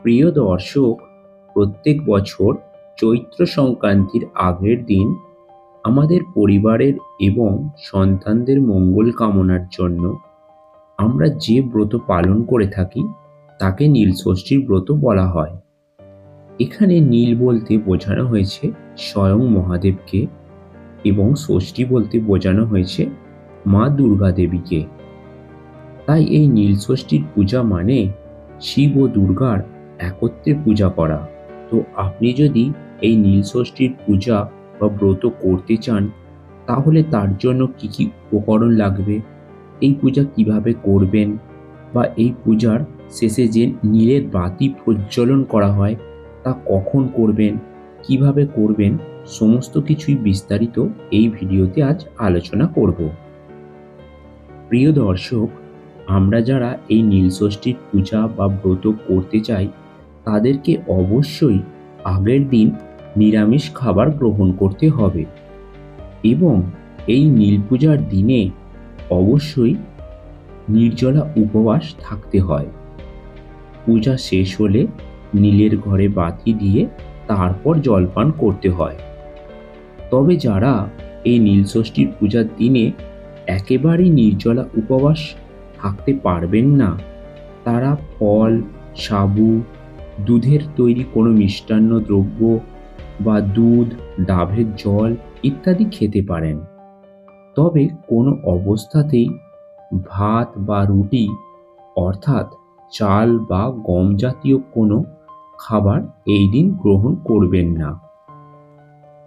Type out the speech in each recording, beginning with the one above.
প্রিয় দর্শক, প্রত্যেক বছর চৈত্র সংক্রান্তির আগের দিন আমাদের পরিবারের এবং সন্তানদের মঙ্গল কামনার জন্য আমরা যে ব্রত পালন করে থাকি, তাকে নীলষষ্ঠীর ব্রত বলা হয়। এখানে নীল বলতে বোঝানো হয়েছে স্বয়ং মহাদেবকে এবং ষষ্ঠী বলতে বোঝানো হয়েছে মা দুর্গা দেবীকে তাই এই নীলষষ্ঠীর পূজা মানে শিব ও দুর্গার একত্রে পূজা করা। তো আপনি যদি এই নীলষষ্ঠীর পূজা বা ব্রত করতে চান, তাহলে তার জন্য কি কি উপকরণ লাগবে? এই পূজা কীভাবে করবেন? বা এই পূজার শেষে যে নীলের বাতি প্রজ্বলন করা হয়, তা কখন করবেন? কীভাবে করবেন? সমস্ত কিছুই বিস্তারিত এই ভিডিওতে আজ আলোচনা করব। প্রিয় দর্শক, আমরা যারা এই নীলষষ্ঠীর পূজা বা ব্রত করতে চাই তাদেরকে অবশ্যই আগের দিন নিরামিষ খাবার গ্রহণ করতে হবে এবং এই নীল পূজার দিনে অবশ্যই নির্জলা উপবাস থাকতে হয়। পূজা শেষ হলে নীলের ঘরে বাতি দিয়ে তারপর জলপান করতে হয়। তবে যারা এই নীলষষ্ঠীর পূজার দিনে একেবারেই নির্জলা উপবাস থাকতে পারবেন না, তারা ফল, সাবু দুধের তৈরি কোনো মিষ্টান্ন দ্রব্য বা দুধ, ডাবের জল ইত্যাদি খেতে পারেন। তবে কোনো অবস্থাতেই ভাত বা রুটি, অর্থাৎ চাল বা গম জাতীয় কোনো খাবার এই দিন গ্রহণ করবেন না।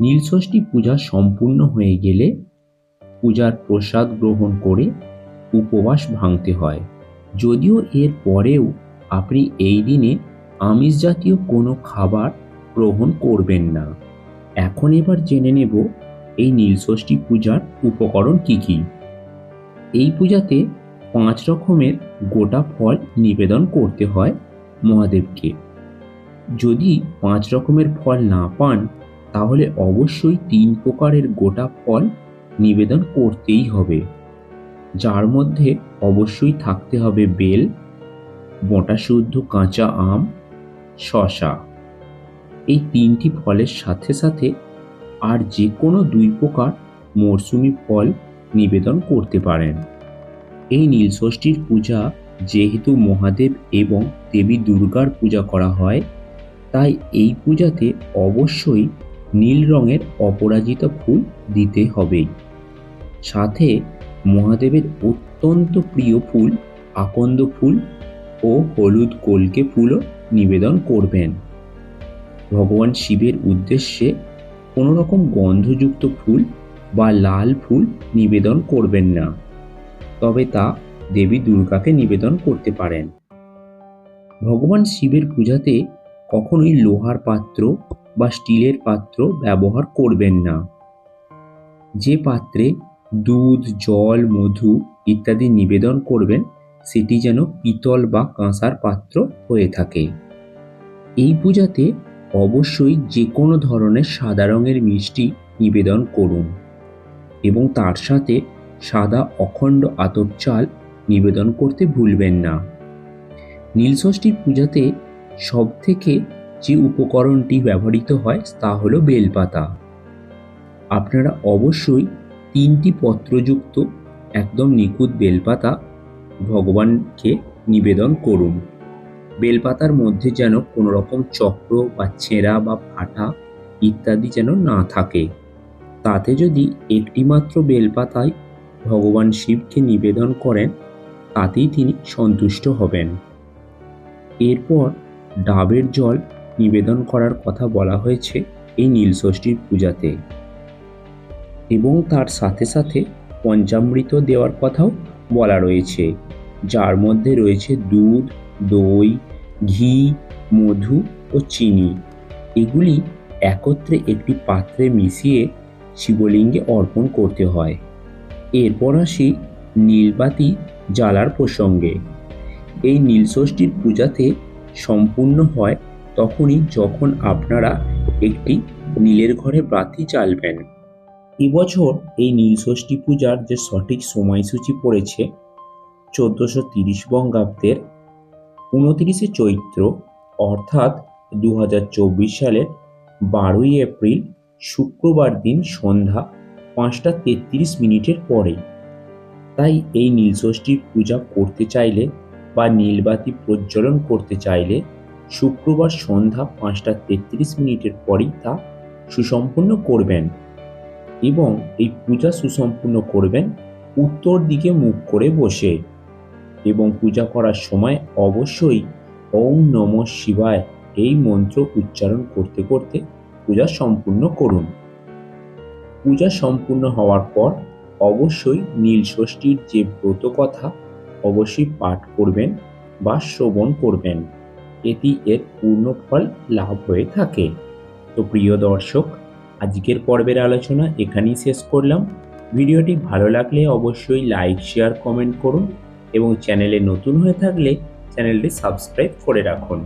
নীলষষ্ঠী পূজা সম্পূর্ণ হয়ে গেলে পূজার প্রসাদ গ্রহণ করে উপবাস ভাঙতে হয়। যদিও এর পরেও আপনি এই দিনে আমিষ জাতীয় কোনো খাবার গ্রহণ করবেন না। এখন এবার জেনে নেব এই নীলষষ্ঠী পূজার উপকরণ কি কি। এই পূজাতে পাঁচ রকমের গোটা ফল নিবেদন করতে হয় মহাদেবকে। যদি পাঁচ রকমের ফল না পান, তাহলে অবশ্যই তিন প্রকারের গোটা ফল নিবেদন করতেই হবে। যার মধ্যে অবশ্যই থাকতে হবে বেল মোটা শুদ্ধ কাঁচা আম শশা। এই তিনটি ফলের সাথে সাথে আর যে কোনো দুই প্রকার মরশুমি ফল নিবেদন করতে পারেন। এই নীলষষ্ঠীর পূজা যেহেতু মহাদেব এবং দেবী দুর্গার পূজা করা হয়, তাই এই পূজাতে অবশ্যই নীল রঙের অপরাজিত ফুল দিতে হবেই সাথে মহাদেবের অত্যন্ত প্রিয় ফুল আকন্দ ফুল ও হলুদ কলকে ফুলও নিবেদন করবেন। ভগবান শিবের উদ্দেশ্যে কোনো রকম গন্ধযুক্ত ফুল বা লাল ফুল নিবেদন করবেন না। তবে তা দেবী দুর্গাকে নিবেদন করতে পারেন। ভগবান শিবের পূজাতে কখনোই লোহার পাত্র বা স্টিলের পাত্র ব্যবহার করবেন না। যে পাত্রে দুধ, জল, মধু ইত্যাদি নিবেদন করবেন সেটি যেন পিতল বা কাঁসার পাত্র হয়ে থাকে। এই পূজাতে অবশ্যই যে কোনো ধরনের সাদা রঙের মিষ্টি নিবেদন করুন এবং তার সাথে সাদা অখণ্ড আতপ চাল নিবেদন করতে ভুলবেন না। নীলষষ্ঠীর পূজাতে সব থেকে যে উপকরণটি ব্যবহৃত হয় তা হলো বেলপাতা। আপনারা অবশ্যই তিনটি পত্রযুক্ত একদম নিখুঁত বেলপাতা ভগবানকে নিবেদন করুন। বেলপাতার মধ্যে যেন কোনো রকম চক্র বা ছেঁড়া বা ফাটা ইত্যাদি যেন না থাকে। তাতে যদি একটিমাত্র বেলপাতায় ভগবান শিবকে নিবেদন করেন, তাতেই তিনি সন্তুষ্ট হবেন। এরপর ডাবের জল নিবেদন করার কথা বলা হয়েছে এই নীলষষ্ঠীর পূজাতে। এবং তার সাথে সাথে পঞ্চামৃত দেওয়ার কথাও বলা রয়েছে, যার মধ্যে রয়েছে দুধ, দই, ঘি, মধু ও চিনি। এগুলি একত্রে একটি পাত্রে মিশিয়ে শিবলিঙ্গে অর্পণ করতে হয়। এরপর আসি নীলবাতি জ্বালার প্রসঙ্গে। এই নীলষষ্ঠীর পূজাতে সম্পূর্ণ হয় তখনই যখন আপনারা একটি নীলের ঘরে বাতি জ্বালবেন। এবছর এই নীলষষ্ঠী পূজার যে সঠিক সময়সূচি পড়েছে চোদ্দোশো তিরিশ বঙ্গাব্দের উনতিরিশে চৈত্র, অর্থাৎ দু হাজার চব্বিশ সালের বারোই এপ্রিল, শুক্রবার দিন সন্ধ্যা পাঁচটা তেত্রিশ মিনিটের পরে তাই এই নীলষষ্ঠীর পূজা করতে চাইলে বা নীলবাতি প্রজ্বলন করতে চাইলে শুক্রবার সন্ধ্যা পাঁচটা তেত্রিশ মিনিটের পরেই তা সুসম্পন্ন করবেন। এবং এই পূজা সুসম্পূর্ণ করবেন উত্তর দিকে মুখ করে বসে এবং পূজা করার সময় অবশ্যই ওম নম শিবায় এই মন্ত্র উচ্চারণ করতে করতে পূজা সম্পূর্ণ করুন। পূজা সম্পূর্ণ হওয়ার পর অবশ্যই নীলষষ্ঠীর যে ব্রত কথা অবশ্যই পাঠ করবেন বা শ্রবণ করবেন। এটি এর পূর্ণ ফল লাভ হয়ে থাকে। তো প্রিয় দর্শক আজকের পর্বের আলোচনা এখানেই শেষ করলাম। ভিডিওটি ভালো লাগলে অবশ্যই লাইক, শেয়ার, কমেন্ট করুন এবং চ্যানেলে নতুন হয়ে থাকলে চ্যানেলটি সাবস্ক্রাইব করে রাখুন।